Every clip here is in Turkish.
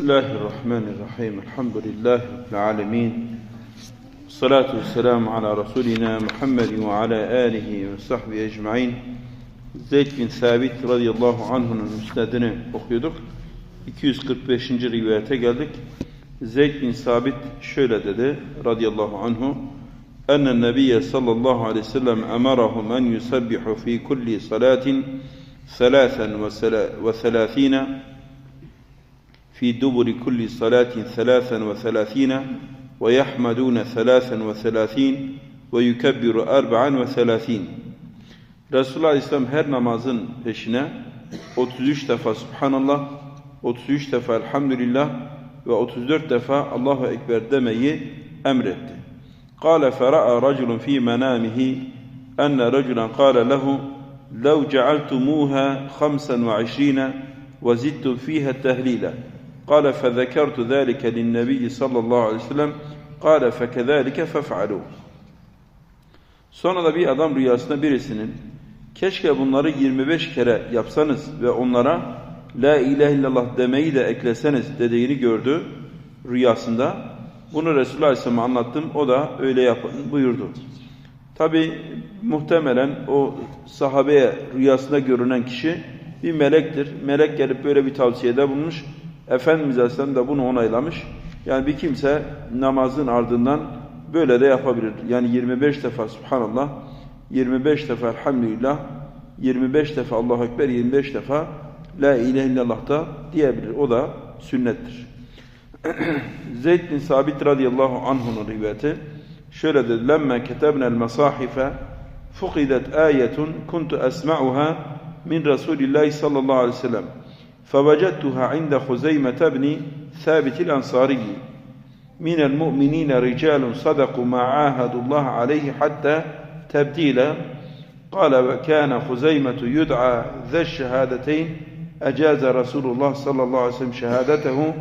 Bismillahirrahmanirrahim. Elhamdülillahi Rabbil alemin. Salatu vesselamu ala Resulina Muhammedin ve ala alihi ve sahbihi ecmain. Zeyd bin Sabit radıyallahu anh'ın müsnedini okuyorduk. 245. rivayete geldik. Zeyd bin Sabit şöyle dedi radıyallahu anhu. Enne nebiye sallallahu aleyhi ve sellem emarahum en yusabbihu fi kulli salatin selasen ve selatina في دبر كل صلاة ثلاثا وثلاثين ويحمدون ثلاثا وثلاثين ويكبر أربعا وثلاثين Resulullah Aleyhisselam her namazın peşine 33 defa Subhanallah, 33 defa Elhamdülillah ve 34 defa Allahu Ekber demeyi emretti. قال فرأى رجل في منامه أن رجلا قال له لو جعلتموها خمسا وعشرين وزدتم فيها التهليلا قال فذكرت ذلك للنبي صلى الله عليه وسلم قال فكذلك فافعلوا Sonra da bir adam rüyasında birisinin keşke bunları 25 kere yapsanız ve onlara La ilahe illallah demeyi de ekleseniz dediğini gördü rüyasında. Bunu Resulullah Aleyhisselam'a anlattım. O da öyle yapın buyurdu. Tabi muhtemelen o sahabeye rüyasında görünen kişi bir melektir. Melek gelip böyle bir tavsiyede bulunmuş. Efendimiz Aleyhisselam da bunu onaylamış. Yani bir kimse namazın ardından böyle de yapabilir. Yani 25 defa Subhanallah, 25 defa Elhamdülillah, 25 defa Allahu Ekber, 25 defa La ilahe illallah da diyebilir. O da sünnettir. Zeyd bin Sabit radıyallahu anh'un rivayeti şöyle dedi. Lemme ketebne el mesahife fukidet ayetun kuntu esma'uha min Resulillahi sallallahu aleyhi ve sellem. فوجدتها عند خزيمة بن ثابت الأنصاري من المؤمنين رجال صدقوا ما عاهدوا الله عليه حتى تبديلا قال وكان خزيمة يدعى ذا الشهادتين أجاز رسول الله صلى الله عليه وسلم شهادته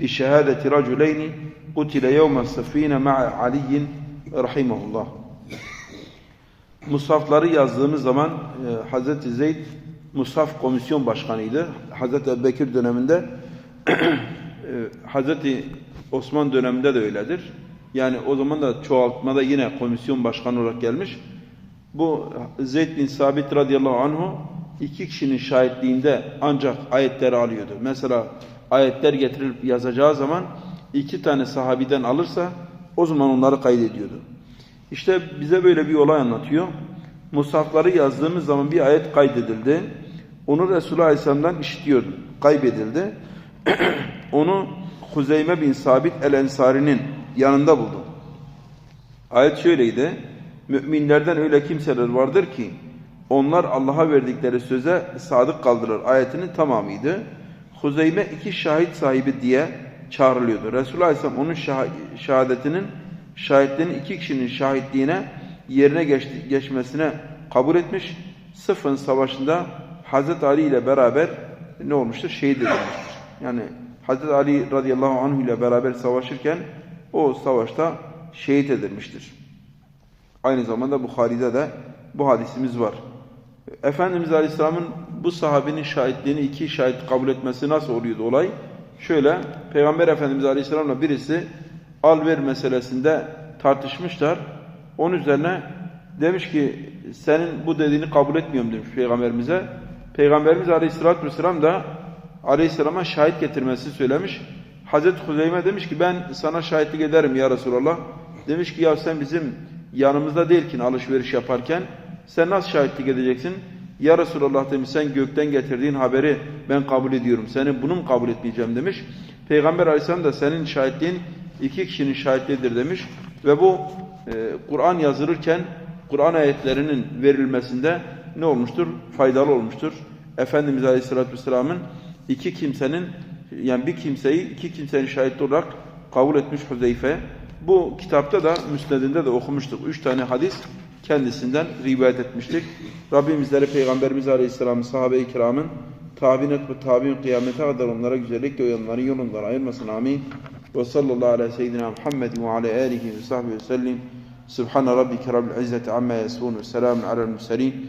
بشهادة رجلين قتل يوم الصفين مع علي rahimahullah. Musafları yazdığımız zaman e, Hazreti Zeyd Musaf Komisyon Başkanıydı. Hazreti Ebubekir döneminde e, Hazreti Osman döneminde de öyledir. Yani o zaman da çoğaltmada yine komisyon başkanı olarak gelmiş. Bu Zeyd bin Sabit radıyallahu anhu iki kişinin şahitliğinde ancak ayetleri alıyordu. Mesela ayetler getirilip yazacağı zaman iki tane sahabiden alırsa o zaman onları kaydediyordu. İşte bize böyle bir olay anlatıyor. Musafları yazdığımız zaman bir ayet kaydedildi. Onu Resulullah Aleyhisselam'dan işitiyordu. Kaybedildi. Onu Huzeyme bin Sabit el-Ensari'nin yanında buldum. Ayet şöyleydi. Müminlerden öyle kimseler vardır ki onlar Allah'a verdikleri söze sadık kaldırır. Ayetinin tamamıydı. Huzeyme iki şahit sahibi diye çağrılıyordu. Resulullah Aleyhisselam onun şah şehadetinin şahitlerin iki kişinin şahitliğine yerine geç geçmesine kabul etmiş. Sıfın savaşında Hazreti Ali ile beraber ne olmuştur? Şehit edilmiştir. Yani Hazreti Ali radıyallahu anh ile beraber savaşırken o savaşta şehit edilmiştir. Aynı zamanda Bukhari'de de bu hadisimiz var. Efendimiz Aleyhisselam'ın bu sahabenin şahitliğini iki şahit kabul etmesi nasıl oluyordu olay? Şöyle, Peygamber Efendimiz Aleyhisselam'la birisi al-ver meselesinde tartışmışlar. Onun üzerine demiş ki senin bu dediğini kabul etmiyorum demiş Peygamberimize. Peygamberimiz Aleyhisselatü Vesselam da Aleyhisselam'a şahit getirmesi söylemiş. Hazreti Huzeyme demiş ki ben sana şahitlik ederim ya Resulallah. Demiş ki ya sen bizim yanımızda değilkin alışveriş yaparken sen nasıl şahitlik edeceksin? Ya Resulallah demiş sen gökten getirdiğin haberi ben kabul ediyorum. Seni bunu mu kabul etmeyeceğim demiş. Peygamber Aleyhisselam da senin şahitliğin iki kişinin şahitliğidir demiş. Ve bu e, Kur'an yazılırken Kur'an ayetlerinin verilmesinde ne olmuştur? Faydalı olmuştur. Efendimiz Aleyhisselatü Vesselam'ın iki kimsenin yani bir kimseyi iki kimsenin şahit olarak kabul etmiş Huzeyfe. Bu kitapta da müsnedinde de okumuştuk. Üç tane hadis kendisinden rivayet etmiştik. Rabbim bizleri Peygamberimiz Aleyhisselam'ın sahabe-i kiramın tabi'in ve tabi'in kıyamete kadar onlara güzellikle uyanların yolundan ayırmasın. Amin. Ve sallallahu ala seyyidina Muhammed ve ala alihi ve sahbihi ve sellim. Subhane rabbike rabbil izzeti amma yasifun ve selamun alel murselin.